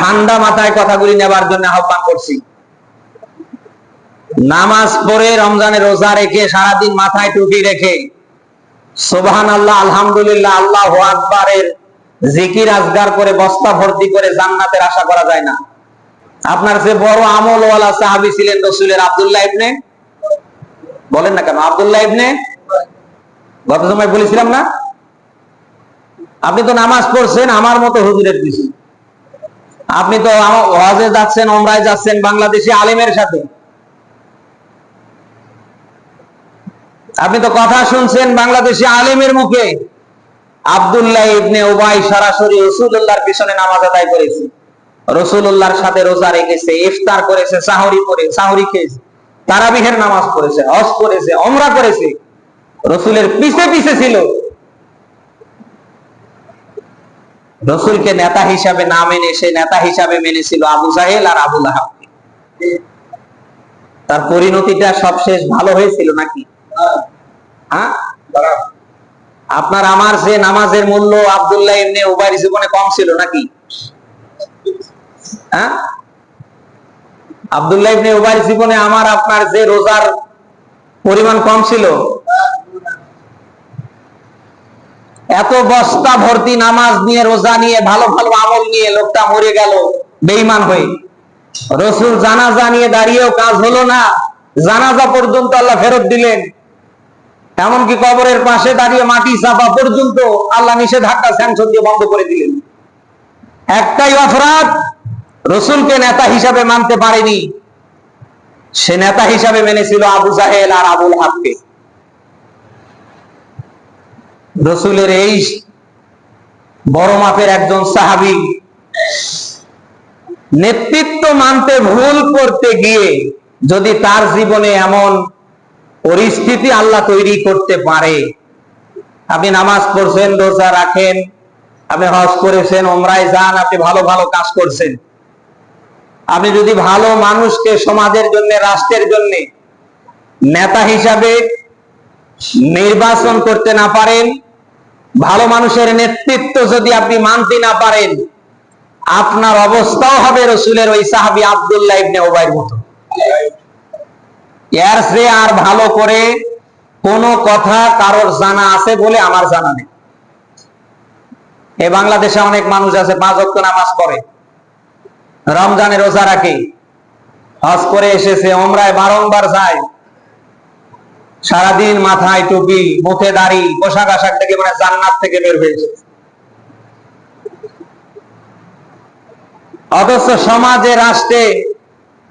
ঠান্ডা মাথায় কথাগুলি নেবার জন্য আহ্বান করছি। নামাজ পড়ে রমজানের রোজা রেখে সারাদিন মাথায় টুপি রেখে সোবাহান আল্লাহ আলহামদুলিল্লাহ, আল্লাহ আকবারের জিকির আজগার করে বস্তা ভর্তি করে জান্নাতের আশা করা যায় না। আপনার যে বড় আমলওয়ালা সাহাবি ছিলেন রসুলের আব্দুল্লাহ ইবনে? বলেন না কেন, আব্দুল্লাহ ইবনে? গত সময় বলেছিলাম না? আপনি তো নামাজ পড়ছেন, আমার মতো হুজুরের পিছু। আপনি তো ওয়াজে যাচ্ছেন ওমরায় যাচ্ছেন, বাংলাদেশি আলিমের সাথে। আপনি তো কথা শুনছেন বাংলাদেশি আলিমের মুখে। আব্দুল্লাহ ইবনে ওবাই সরাসরি রসুল্লাহর পিছনে নামাজ আদায় করেছে। রসুল্লাহর সাথে রোজা রেখেছে, ইফতার করেছে, সাহরি করে সাহরি খেয়েছে, তারাবিহের নামাজ পড়েছে, হজ করেছে অমরা করেছে। রসুলের পিছে পিছে ছিল। রসুলকে নেতা হিসাবে না মেনে, সে নেতা হিসাবে মেনেছিল আবু জাহেল আর আবুল আহাব তার পরিণতিটা সবশেষ ভালো হয়েছিল নাকি? হ্যাঁ? আপনার আমার যে নামাজের মূল্য আবদুল্লাহ ইবনে উবাইর জীবনে কম ছিল নাকি? হ্যাঁ? আবদুল্লাহ ইবনে উবাইর জীবনে আমার আপনার যে রোজার পরিমাণ কম ছিল? এত বস্তা ভর্তি নামাজ নিয়ে, রোজা নিয়ে, ভালো ভালো আমল নিয়ে লোকটা মরে গেল বেইমান হয়ে। রসুল জানাজা নিয়ে দাঁড়িয়েও কাজ হলো না। জানাজা পর্যন্ত আল্লাহ ফেরত দিলেন। এমনকি কবরের পাশে দাঁড়িয়ে মাটি চাপা পর্যন্ত আল্লাহ নিষেধাজ্ঞা স্যাংশন দিয়ে বন্ধ করে দিলেন। একটাই অপরাধ, রসুলকে নেতা হিসাবে মানতে পারেনি। সে নেতা হিসাবে মেনেছিল আবু জাহেল আর আবুল হাবকে। রসুলের এই বড় মাপের একজন সাহাবি নেতৃত্ব মানতে ভুল করতে গিয়ে যদি তার জীবনে এমন পরিস্থিতি আল্লাহ তৈরি করতে পারে, আপনি নামাজ পড়ছেন, রোজা রাখেন, আপনি হজ করেছেন ওমরায় যান, আপনি ভালো ভালো কাজ করছেন। আপনি যদি ভালো মানুষকে সমাজের জন্য, রাষ্ট্রের জন্য নেতা হিসাবে নির্বাচন করতে না পারেন ভালো মানুষের নেতৃত্ব যদি আপনি মানতে না পারেন, আপনার অবস্থাও হবে রসুলের ওই সাহাবি আবদুল্লাহ ইবনে ওবাইর মতো। এর সে আর ভালো করে কোন কথা কারোর জানা আছে বলে আমার জানা নেই। এ বাংলাদেশে অনেক মানুষ আছে, পাঁচ অক্ট নামাজ পড়ে, রমজানে রোজা রাখে, হজ করে এসেছে, ওমরায় বারংবার যায়। সারাদিন মাথায় টুপি, মুখে দাড়ি, পোশাক আশাক থেকে মানে জান্নাত থেকে বের হয়েছে। অথচ সমাজে, রাষ্ট্রে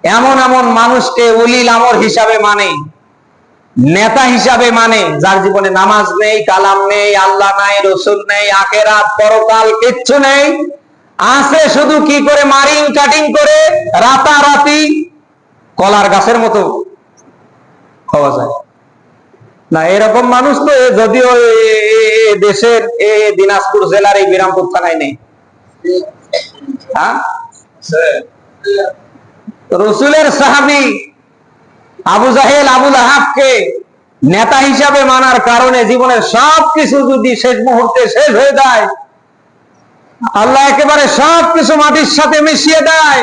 এমন এমন মানুষকে উলিল আমর হিসাবে মানে নেতা হিসাবে মানে যার জীবনে নামাজ নেই, কালাম নেই, আল্লাহ নাই, রসুল নেই, আখেরাত, পরকাল কিচ্ছু নেই। আছে শুধু কি করে মারিং কাটিং করে রাতারাতি কলার গাছের মতো খাওয়া যায়। না, এরকম মানুষ তো যদিও দেশের দিনাজপুর জেলার এই বিরামপুর থানায় নেই। হ্যাঁ? রসুলের সাহাবি আবু জাহেল, আবুল আহাবকে নেতা হিসাবে মানার কারণে জীবনের সব কিছু যদি শেষ মুহূর্তে শেষ হয়ে যায়, আল্লাহ একেবারে সব কিছু মাটির সাথে মিশিয়ে দেয়।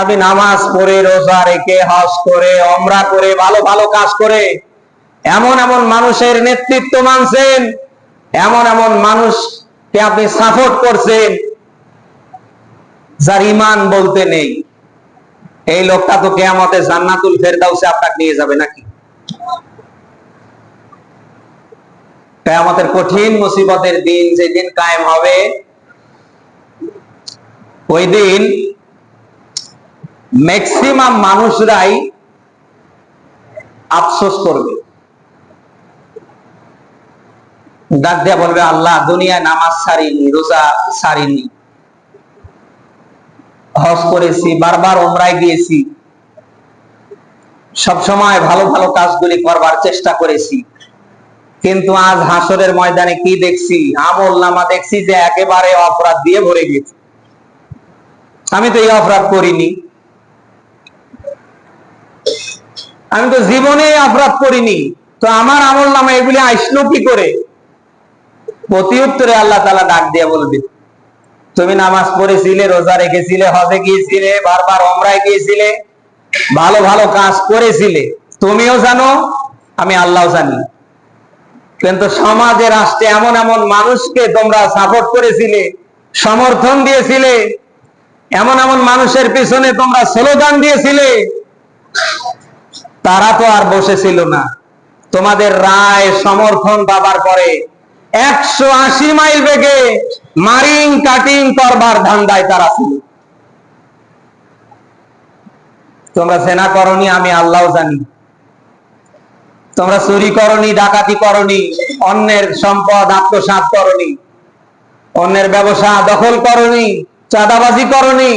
আপনি নামাজ পড়ে, রোজা রেখে, হজ করে অমরা করে, ভালো ভালো কাজ করে এমন এমন মানুষের নেতৃত্ব মানছেন, এমন এমন মানুষকে আপনি সাপোর্ট করছেন, যার ইমান বলতে নেই। এই লোকটা তো কেয়ামতে জান্নাতুল ফেরদাউসে আপনাকে নিয়ে যাবে নাকি? কেয়ামতের কঠিন মুসিবতের দিন যেদিন কায়েম হবে, ওই দিন ম্যাক্সিমাম মানুষরাই আফসোস করবে। ডাক দিয়া বলবে, আল্লাহ, দুনিয়ায় নামাজ ছাড়িনি, রোজা ছাড়িনি। হজ করেছি, বারবার ওমরায় গিয়েছি। সব সময় ভালো ভালো কাজগুলি করবার চেষ্টা করেছি। কিন্তু আজ হাসরের ময়দানে কি দেখছি? আমল নামা দেখছি যে একেবারে অপরাধ দিয়ে ভরে গেছে। আমি তো এই অপরাধ করিনি। আমি তো জীবনে অপরাধ করিনি। তো আমার আমল নামা এগুলি আসলো কি করে? প্রতি উত্তরে আল্লাহ তালা ডাক দিয়ে বলবে, তুমি নামাজ পড়েছিলে, রোজা রেখেছিলে, হজে গিয়েছিলে, বারবার অমরায় গিয়েছিলে, ভালো ভালো কাজ করেছিলে, তুমিও জানো, আমি আল্লাহ জানি। কিন্তু সমাজে, রাষ্ট্রে এমন এমন মানুষকে তোমরা সাপোর্ট করেছিলে, সমর্থন দিয়েছিলে, এমন এমন মানুষের পিছনে তোমরা স্লোগান দিয়েছিলে, তারা তো আর বসেছিল না। তোমাদের রায়, সমর্থন পাবার পরে একশো আশি মাইল বেগে মারিং কাটিং করবার ধান্দায় তারা ছিল। তোমরা সেনা করনি, আমি আল্লাহ জানি। তোমরা চুরি করনি, ডাকাতি করনি, অন্যের সম্পদ আত্মসাৎ করনি, অন্যের ব্যবসা দখল করনি, চাঁদাবাজি করনি।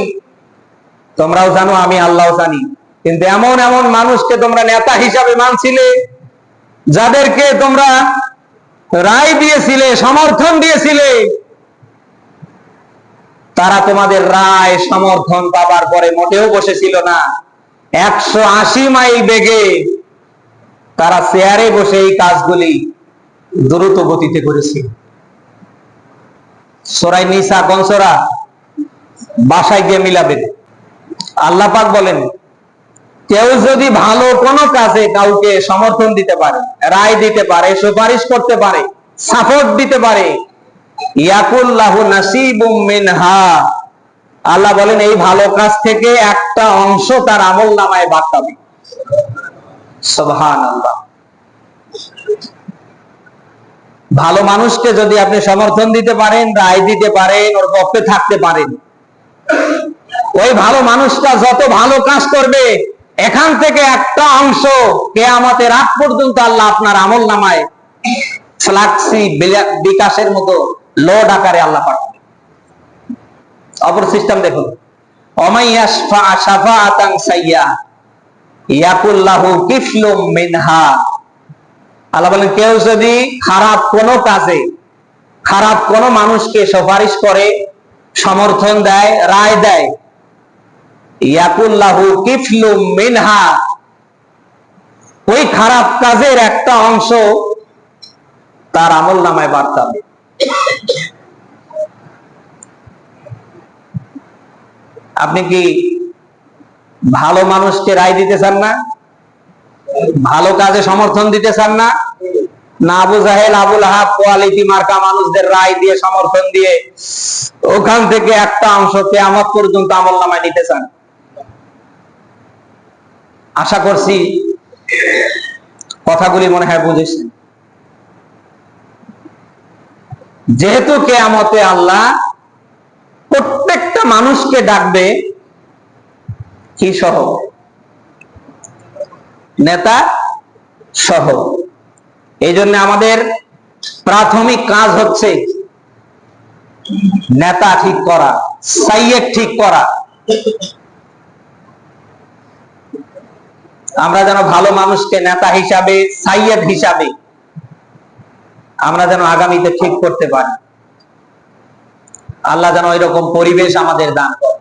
তোমরাও জানো, আমি আল্লাহ জানি। কিন্তু এমন এমন মানুষকে তোমরা নেতা হিসাবে মানছিলে, যাদেরকে তোমরা রায় দিয়েছিলে, সমর্থন দিয়েছিলে। তারা তোমাদের রায়, সমর্থন পাবার পরে মোটেও বসেছিল না। একশো আশি মাইল বেগে তারা চেয়ারে বসে এই কাজগুলি দ্রুত গতিতে করেছে। সোরাই নিসা কনসরা বাসায় গিয়ে মিলাবেন। আল্লাহ পাক বলেন কেউ যদি ভালো কোনো কাজে কাউকে সমর্থন দিতে পারে, রায় দিতে পারে, সুপারিশ করতে পারে, সাপোর্ট দিতে পারে, ইয়াকুল্লাহু মিনহা। আল্লাহ বলেন, এই ভালো কাজ থেকে একটা অংশ তার আমল নামায় বাদ পাবে ভালো মানুষকে যদি আপনি সমর্থন দিতে পারেন, রায় দিতে পারেন, ওর পক্ষে থাকতে পারেন। ওই ভালো মানুষটা যত ভালো কাজ করবে এখান থেকে একটা অংশ কে আমাদের রাত পর্যন্ত আল্লাহ আপনার আমল নামায় ফ্লাক্সি বিকাশের মতো লোড আকারে আল্লাহ পাঠাবে অপর সিস্টেম দেখুন। খারাপ কোনো মানুষকে সুপারিশ করে, সমর্থন দেয়, রায় দেয় মিনহা। ওই খারাপ কাজের একটা অংশ তার আমল নামায় বার্তাবে আপনি কি ভালো মানুষকে রায় দিতে চান না? ভালো কাজে সমর্থন দিতে চান না? আবু জাহেল আবুল আহাব কোয়ালিটি মার্কা মানুষদের রায় দিয়ে, সমর্থন দিয়ে ওখান থেকে একটা অংশ কেয়ামত পর্যন্ত আমল নামায় নিতে চান। আশা করছি কথাগুলি মনে হয় বুঝেছেন। যেহেতু কেয়ামতে আল্লাহ প্রত্যেকটা মানুষকে ডাকবে, কি সহ? নেতা সহ। এই জন্য আমাদের প্রাথমিক কাজ হচ্ছে নেতা ঠিক করা, সাইয়েদ ঠিক করা। আমরা যেন ভালো মানুষকে নেতা হিসাবে, সাইয়েদ হিসাবে আমরা যেন আগামীতে ঠিক করতে পারি। আল্লাহ যেন ওই রকম পরিবেশ আমাদের দান করে।